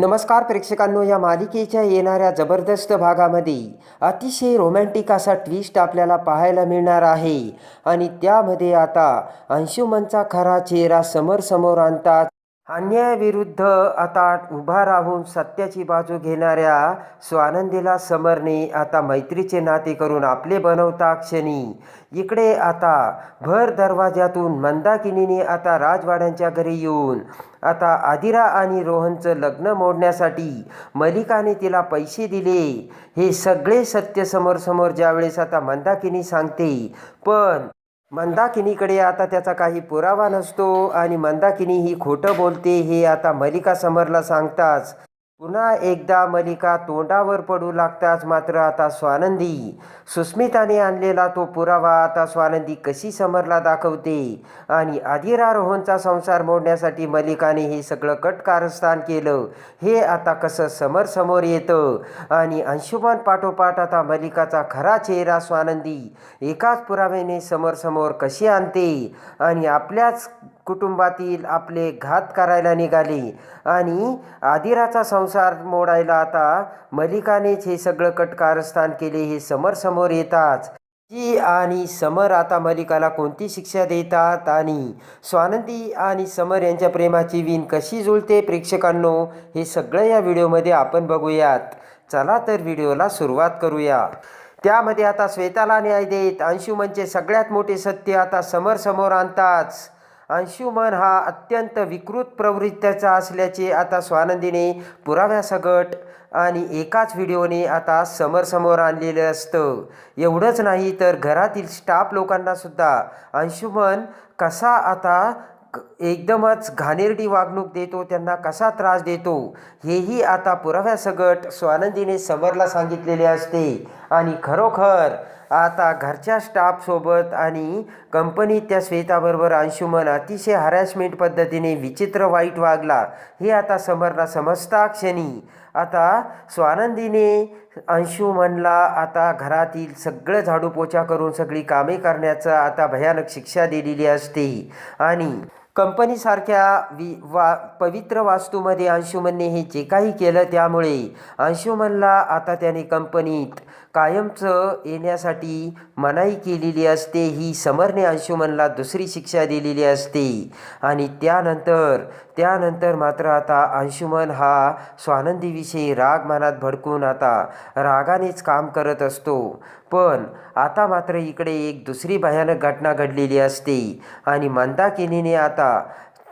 नमस्कार प्रेक्षकांनो या मालिकेच्या येणाऱ्या जबरदस्त भागामध्ये अतिशय रोमॅन्टिक असा ट्विस्ट आपल्याला पाहायला मिळणार आहे. आणि त्यामध्ये आता अंशुमनचा खरा चेहरा समोर समोर आणतात अन्यायाविरुद्ध आता उभा राहून सत्याची बाजू घेणाऱ्या स्वानंदीला समरने आता मैत्रीचे नाते करून आपले बनवता क्षणी. इकडे आता भर दरवाज्यातून मंदाकिनीने आता राजवाड्यांच्या घरी येऊन आता आदिरा आणि रोहनचं लग्न मोडण्यासाठी मलिकाने तिला पैसे दिले. हे सगळे सत्य समोर समोर ज्यावेळेस आता मंदाकिनी सांगते पण मंदाकिनीकडे आता त्याचा काही पुरावा नसतो आणि मंदाकिनी ही खोटं बोलते हे आता मलिका समरला सांगताच. पुन्हा एकदा मलिका तोंडावर पडू लागताच मात्र आता स्वानंदी. सुस्मिताने आणलेला तो पुरावा आता स्वानंदी कशी समरला दाखवते? आणि आदिरा संसार मोडण्यासाठी मलिकाने हे सगळं कट कारस्थान केलं. हे आता कसं समर समोर येतं? आणि अंशुमान पाठोपाठ आता मलिकाचा खरा चेहरा स्वानंदी. एकाच पुराव्याने समोर समोर कशी आणते? आणि आपल्याच कुटुंबातील आपले घात करायला निघाले. आणि आदिराचा संसार मोडायला आता मलिकानेच हे सगळं कटकारस्थान केले हे समर समोर येताच. जी आणि समर आता मलिकाला कोणती शिक्षा देतात? आणि स्वानंदी आणि समर यांच्या प्रेमाची विण कशी जुळते? प्रेक्षकांनो हे सगळं या व्हिडिओमध्ये आपण बघूयात. चला तर व्हिडिओला सुरुवात करूया. त्यामध्ये आता श्वेताला न्याय देत अंशुमनचे सगळ्यात मोठे सत्य आता समर समोर आणताच. अंशुमन हा अत्यंत विकृत प्रवृत्तीचा असल्याचे आता स्वानंदीने पुराव्यासकट आणि एकाच व्हिडिओने आता समोर आणलेलं असतं. एवढंच नाही तर घरातील स्टाफ लोकांनासुद्धा अंशुमन कसा आता एकदमच घाणेरडी वागणूक देतो त्यांना कसा त्रास देतो हेही आता पुराव्यासकट स्वानंदीने समरला सांगितलेले असते. आणि खरोखर आता घरच्या स्टाफसोबत आणि कंपनीत त्या श्वेताबरोबर अंशुमन अतिशय हरॅसमेंट पद्धतीने विचित्र वाईट वागला. हे आता समरला समजता क्षणी. आता स्वानंदीने अंशुमनला आता घरातील सगळं झाडू पोछा करून सगळी कामे करण्याचं आता भयानक शिक्षा दिलेली असते. आणि कंपनीसारख्या वि वा पवित्र वास्तूमध्ये अंशुमनने हे जे काही केलं त्यामुळे अंशुमनला आता त्याने कंपनीत कायमचं येण्यासाठी मनाई केलेली असते ही समरने अंशुमनला दुसरी शिक्षा दिलेली असते. आणि त्यानंतर त्यानंतर मात्र आता अंशुमन हा स्वानंदीविषयी राग मनात भडकून आता रागानेच काम करत असतो. पण आता मात्र इकडे एक दुसरी भयानक घटना घडलेली असते आणि मंदाकिनीने आता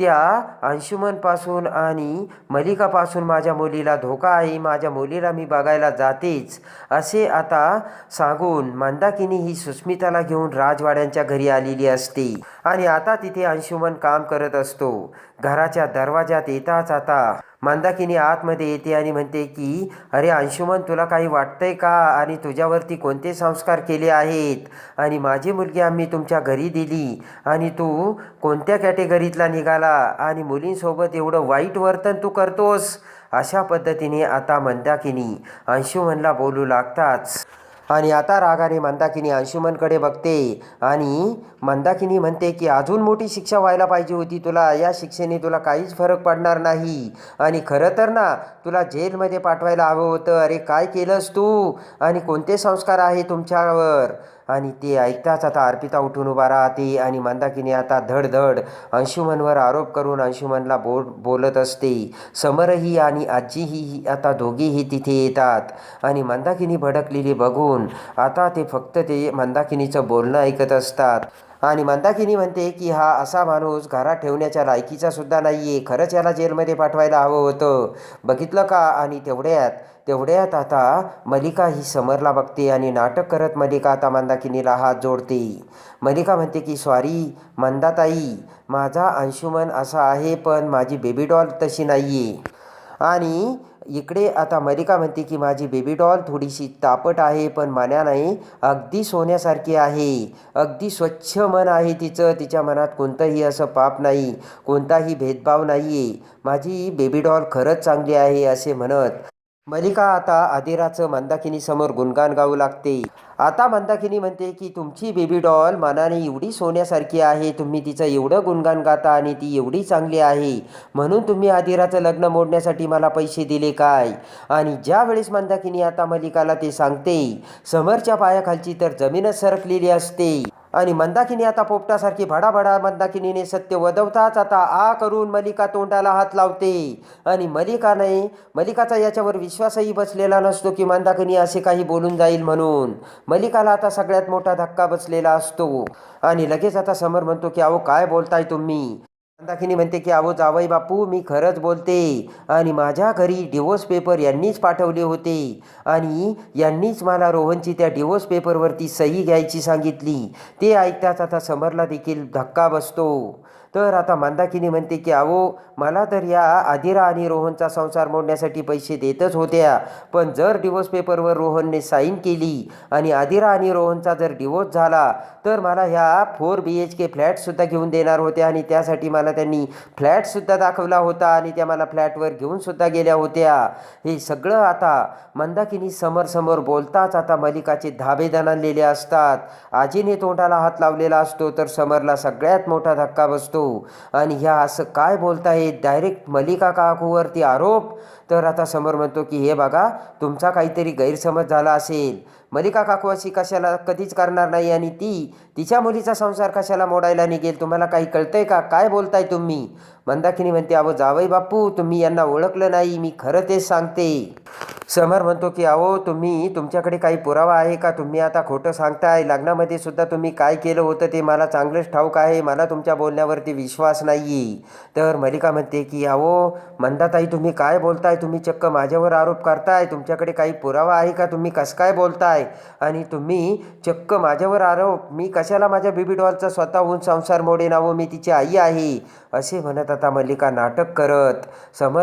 त्या अंशुमनपासून आणि मलिकापासून माझ्या मुलीला धोका आहे माझ्या मुलीला मी बघायला जातेच असे आता सांगून मंदाकिनी ही सुस्मिताला घेऊन राजवाड्यांच्या घरी आलेली असते. आणि आता तिथे अंशुमन काम करत असतो. घराच्या दरवाजात येताच आता मंदाकिनी आतमध्ये येते आणि म्हणते की अरे अंशुमन तुला काही वाटतंय का? आणि तुझ्यावरती कोणते संस्कार केले आहेत? आणि माझी मुलगी आम्ही तुमच्या घरी दिली. आणि तू कोणत्या कॅटेगरीतला निघाला? आणि मुलींसोबत एवढं वाईट वर्तन तू करतोस? अशा पद्धतीने आता मंदाकिनी अंशुमनला बोलू लागताच आणि आता रागाने मंदाकिनी अंशुमनकडे बघते आणि मंदाकिनी म्हणते की अजून मोठी शिक्षा व्हायला पाहिजे होती तुला. या शिक्षेने तुला काहीच फरक पडणार नाही. आणि खरं तर ना तुला जेलमध्ये पाठवायला हवं होतं. अरे काय केलंस तू? आणि कोणते संस्कार आहे तुमच्यावर? आणि ते ऐकताच आता अर्पिता उठून उभा राहते आणि मंदाकिनी आता धडधड अंशुमनवर आरोप करून अंशुमनला बोल बोलत असते. समरही आणि आजीही आता दोघेही तिथे येतात. आणि मंदाकिनी भडकलेली बघून आता ते फक्त ते मंदाकिनीचं बोलणं ऐकत असतात. आणि मंदाकिनी म्हणते की हा असा माणूस घरात ठेवण्याच्या लायकीचा सुद्धा नाही आहे खरंच याला जेलमध्ये पाठवायला हवं होतं. बघितलं का? आणि तेवढ्यात तेवढ्यात आता मलिका ही समरला बघते आणि नाटक करत मलिका आता मंदाकिनीला हात जोडते. मलिका म्हणते की सॉरी मंदाताई माझा अंशुमन असा आहे पण माझी बेबी डॉल तशी नाही आहे आणि इकडे आता मलिका म्हणते की माझी बेबी डॉल थोडीशी तापट आहे पण मान्या नाही अगदी सोन्यासारखी आहे. अगदी स्वच्छ मन आहे तिचं तिच्या मनात कोणतंही असं पाप नाही कोणताही भेदभाव नाही आहे माझी बेबी डॉल खरंच चांगली आहे असे म्हणत मलिका आता आदिराचं मंदाकिनीसमोर गुणगान गाऊ लागते. आता मंदाकिनी म्हणते की तुमची बेबी डॉल मनाने एवढी सोन्यासारखी आहे. तुम्ही तिचं एवढं गुणगान गाता आणि ती एवढी चांगली आहे. म्हणून तुम्ही आदिराचं लग्न मोडण्यासाठी मला पैसे दिले काय? आणि ज्यावेळेस मंदाकिनी आता मलिकाला ते सांगते समरच्या पायाखालची तर जमीनच सरकलेली असते. आणि मंदाकिनी आता पोपटासारखी भडाभडा मंदाकिनीने सत्य वदवताच आता आ करून मलिका तोंडाला हात लावते. आणि मलिकाने मलिकाचा याच्यावर विश्वासही बसलेला नसतो की मंदाकिनी असे काही बोलून जाईल म्हणून. मलिकाला आता सगळ्यात मोठा धक्का बसलेला असतो. आणि लगेच आता समर म्हणतो की अहो काय बोलताय तुम्ही? मंदाकिनी म्हणते की अहो जावई बापू मी खरंच बोलते. आणि माझ्या घरी डिवोर्स पेपर यांनीच पाठवले होते. आणि यांनीच मला रोहनची त्या डिवोर्स पेपरवरती सही घ्यायची सांगितली. ते ऐकताच आता समरला देखील धक्का बसतो. तर आता मंदाकिनी म्हणते की अहो मला तर या आदिरा आणि रोहनचा संसार मोडण्यासाठी पैसे देतच होत्या. पण जर डिवोर्स पेपरवर रोहनने साईन केली आणि आदिरा आणि रोहनचा जर डिवोर्स झाला तर मला ह्या फोर बी एच के फ्लॅटसुद्धा घेऊन देणार होत्या आणि त्यासाठी मला त्यांनी फ्लॅटसुद्धा दाखवला होता आणि त्या मला फ्लॅटवर घेऊनसुद्धा गेल्या होत्या. हे सगळं आता मंदाकिनी समोर बोलताच आता मलिकाचे धाबे दणानलेले असतात. आजीने तोंडाला हात लावलेला असतो तर समरला सगळ्यात मोठा धक्का बसतो. आणि ह्या असं काय बोलतायत डायरेक्ट मलिका काकूवरती आरोप? तर आता समोर म्हणतो की हे बघा तुमचा काहीतरी गैरसमज झाला असेल. मलिका काकू अशी कशाला कधीच करणार नाही आणि ती तिच्या मुलीचा संसार कशाला मोडायला निघेल? तुम्हाला काही कळतंय का? काय बोलताय तुम्ही? मंदाकिनी म्हणते अहो जावई बापू तुम्ही यांना ओळखलं नाही मी खरं तेच सांगते. समर म्हणतो की अहो तुम्ही तुमच्याकडे काही पुरावा आहे का? तुम्ही आता खोटं सांगताय. लग्नामध्ये सुद्धा तुम्ही काय केलं होतं ते मला चांगलंच ठाऊक आहे. मला तुमच्या बोलण्यावरती विश्वास नाही तर मलिका म्हणते की अहो मंदाताई तुम्ही काय बोलताय? तुम्ही चक्क माझ्यावर आरोप करताय. तुमच्याकडे काही पुरावा आहे का? तुम्ही कसं काय बोलताय? आणि तुम्ही चक्क माझ्यावर आरोप मी कशाला माझ्या बेबी डॉलचा स्वतःहून संसार मोडेन अहो मी तिची आई आहे. असे म्हणत आता मल्लिका नाटक करत.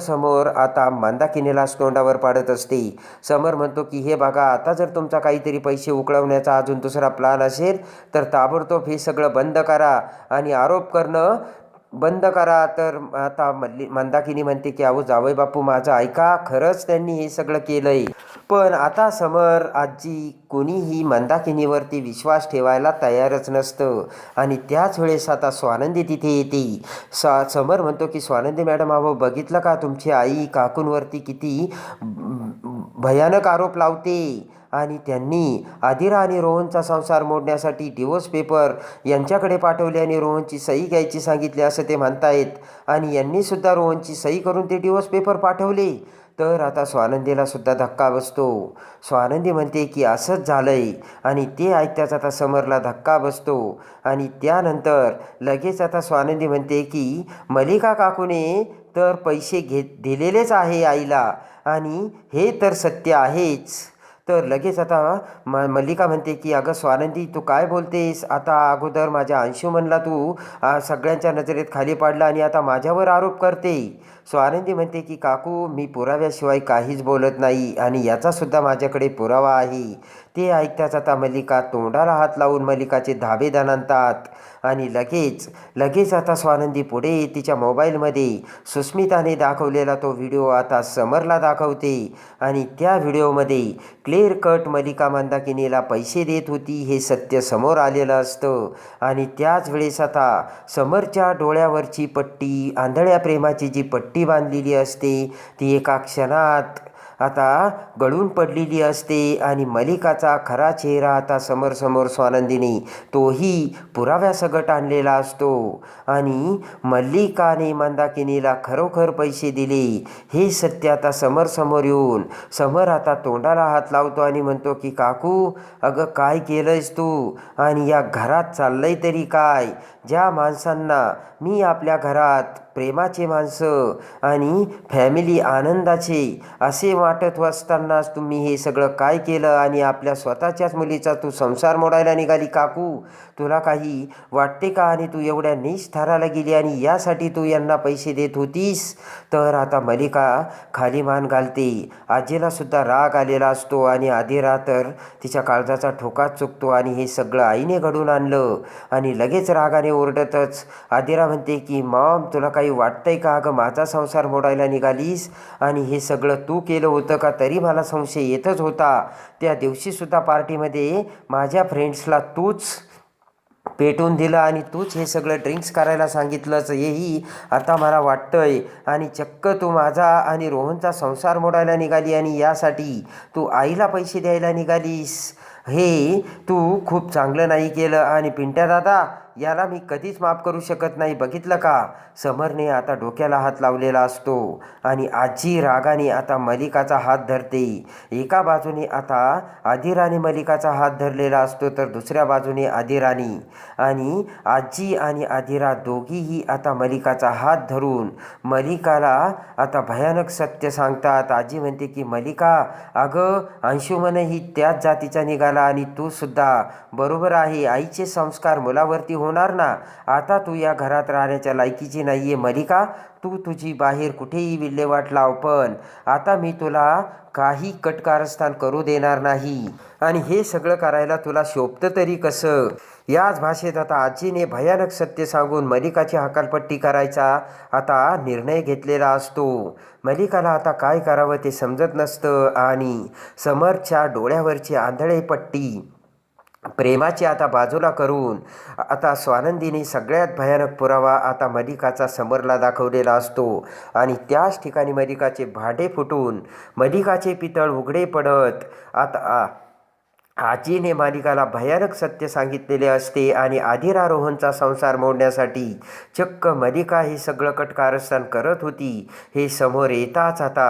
समोर आता मंदाकिनीलाच तोंडावर पाडत असते. समर म्हणतो की हे बघा आता जर तुमचा काहीतरी पैसे उकळवण्याचा अजून दुसरा प्लान असेल तर ताबडतोब हे सगळं बंद करा आणि आरोप करणं बंद करा. तर आता मल्ली मंदाकिनी म्हणते की अहो जावई बापू माझं ऐका खरंच त्यांनी हे सगळं केलंय. पण आता समर आजी कोणीही मंदाकिनीवरती विश्वास ठेवायला तयारच नसतं. आणि त्याच वेळेस आता स्वानंदी तिथे येते. सा समर म्हणतो की स्वानंदी मॅडम अहो बघितलं का तुमची आई काकूंवरती किती भयानक आरोप लावते? आणि त्यांनी आदिरा आणि रोहनचा संसार मोडण्यासाठी डिवोर्स पेपर यांच्याकडे पाठवले आणि रोहनची सही घ्यायची सांगितली असं ते म्हणतायत. आणि यांनीसुद्धा रोहनची सही करून ते डिवोर्स पेपर पाठवले. तर आता स्वानंदीला सुद्धा धक्का बसतो. स्वानंदी म्हणते की असंच झालंय. आणि ते ऐकताच आता समरला धक्का बसतो. आणि त्यानंतर लगेच आता स्वानंदी म्हणते की मलिका काकूने तर पैसे घेत दिलेलेच आहे आईला. आणि हे तर सत्य आहेच. तर लगेच आता म मल्लिका म्हणते की अगं स्वानंदी तू काय बोलतेस? आता अगोदर माझ्या अंशुमनला तू सगळ्यांच्या नजरेत खाली पाडला आणि आता माझ्यावर आरोप करते. स्वानंदी म्हणते की काकू मी पुराव्याशिवाय काहीच बोलत नाही आणि याचासुद्धा माझ्याकडे पुरावा आहे. ते ऐकताच आता मल्लिका तोंडाला हात लावून मल्लिकाचे धाबे दणानतात आणि लगेच लगेच आता स्वानंदी पुढे तिच्या मोबाईलमध्ये सुस्मिताने दाखवलेला तो व्हिडिओ आता समरला दाखवते. आणि त्या व्हिडिओमध्ये क्लिअर कट मलिका मंदाकिनीला पैसे देत होती हे सत्य समोर आलेलं असतं. आणि त्याच वेळेस आता समरच्या डोळ्यावरची पट्टी आंधळ्या प्रेमाची जी पट्टी बांधलेली असते ती एका क्षणात आता गळून पडलेली असते आणि मलिकाचा खरा चेहरा आता समोर स्वानंदीने तोही पुराव्यासकट आणलेला असतो. आणि मल्लिकाने मंदाकिनीला खरोखर पैसे दिले हे सत्य आता समोर समोर येऊन समर आता तोंडाला हात लावतो आणि म्हणतो की काकू अगं काय केलंयस तू? आणि या घरात चाललंय तरी काय? ज्या माणसांना मी आपल्या घरात प्रेमाचे माणसं आणि फॅमिली आनंदाचे असे वाटत असतानाच तुम्ही हे सगळं काय केलं आणि आपल्या स्वतःच्याच मुलीचा तू संसार मोडायला निघाली काकू? तुला काही वाटते का आणि तू एवढ्या निष्ठाराला गेली आणि यासाठी तू यांना पैसे देत होतीस? तर आता मलिका खाली मान घालते. आजीला सुद्धा राग आलेला असतो आणि आधीरा तर तिच्या काळजाचा ठोकाच चुकतो आणि हे सगळं आईने घडून आणलं आणि लगेच रागाने ओरडतच आदिरा म्हणते की मॉम तुला काही वाटतंय का? अगं माझा संसार मोडायला निघालीस आणि हे सगळं तू केलं होतं होतं का? तरी मला संशय येतच होता. त्या दिवशीसुद्धा पार्टीमध्ये माझ्या फ्रेंड्सला तूच पेटवून दिलं आणि तूच हे सगळं ड्रिंक्स करायला सांगितलंच. हेही आता मला वाटतंय. आणि चक्क तू माझा आणि रोहनचा संसार मोडायला निघाली आणि यासाठी तू आईला पैसे द्यायला निघालीस. हे तू खूप चांगलं नाही केलं. आणि पिंट्या दादा याला मी कधीच माफ करू शकत नाही. बघितलं का? समरने आता डोक्याला हात लावलेला असतो आणि आजी रागाने आता मलिकाचा हात धरते. एका बाजूने आता आदिराने मलिकाचा हात धरलेला असतो तर दुसऱ्या बाजूने आदिराणी. आणि आजी आणि आदिरा दोघीही आता मलिकाचा हात धरून मलिकाला आता भयानक सत्य सांगतात. आजी म्हणते की मलिका अगं अंशुमनही त्याच जातीचा निघाला आणि तू सुद्धा बरोबर आहे. आईचे संस्कार मुलावरती होणार ना? आता तू या घरात राहण्याच्या लायकीची नाही आहे मलिका. तू तुझी बाहेर कुठेही विल्हेवाट लाव पण. आता मी तुला काही कटकारस्थान करू देणार नाही. आणि हे सगळं करायला तुला शोभतं तरी कसं? याच भाषेत आता आजीने भयानक सत्य सांगून मलिकाची हकालपट्टी करायचा आता निर्णय घेतलेला असतो. मलिकाला आता काय करावं ते समजत नसतं. आणि समरच्या डोळ्यावरची आंधळे पट्टी प्रेमाची आता बाजूला करून आता स्वानंदीने सगळ्यात भयानक पुरावा आता मलिकाचा समरला दाखवलेला असतो. आणि त्याच ठिकाणी मलिकाचे भांडे फुटून मलिकाचे पितळ उघडे पडत आता आ- आजीने मालिकाला भयानक सत्य सांगितलेले असते आणि आधिरारोहणचा संसार मोडण्यासाठी चक्क मलिका हे सगळं कटकारस्थान करत होती. हे समोर येताच आता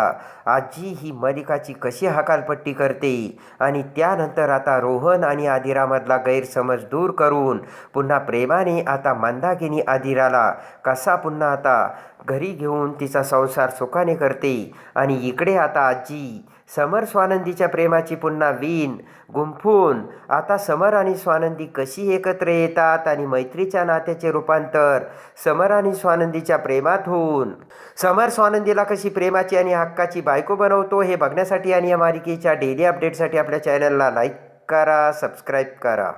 आजी ही मलिकाची कशी हकालपट्टी करते आणि त्यानंतर आता रोहन आणि आदिरामधला गैरसमज दूर करून पुन्हा प्रेमाने आता मंदाकिनी आदिराला कसा पुन्हा आता घरी घेऊन तिचा संसार सुखाने करते. आणि इकडे आता आजी समर स्वानंदीच्या प्रेमाची पुन्हा वीण गुंफून. आता समर आणि स्वानंदी कशी एकत्र येतात आणि मैत्रीच्या नात्याचे रूपांतर समर आणि स्वानंदीच्या प्रेमात होऊन. समर स्वानंदीला कशी प्रेमाची आणि हक्काची बायको बनवतो हे बघण्यासाठी आणि या मालिकेच्या डेली अपडेटसाठी आपल्या चॅनलला लाईक करा सबस्क्राईब करा.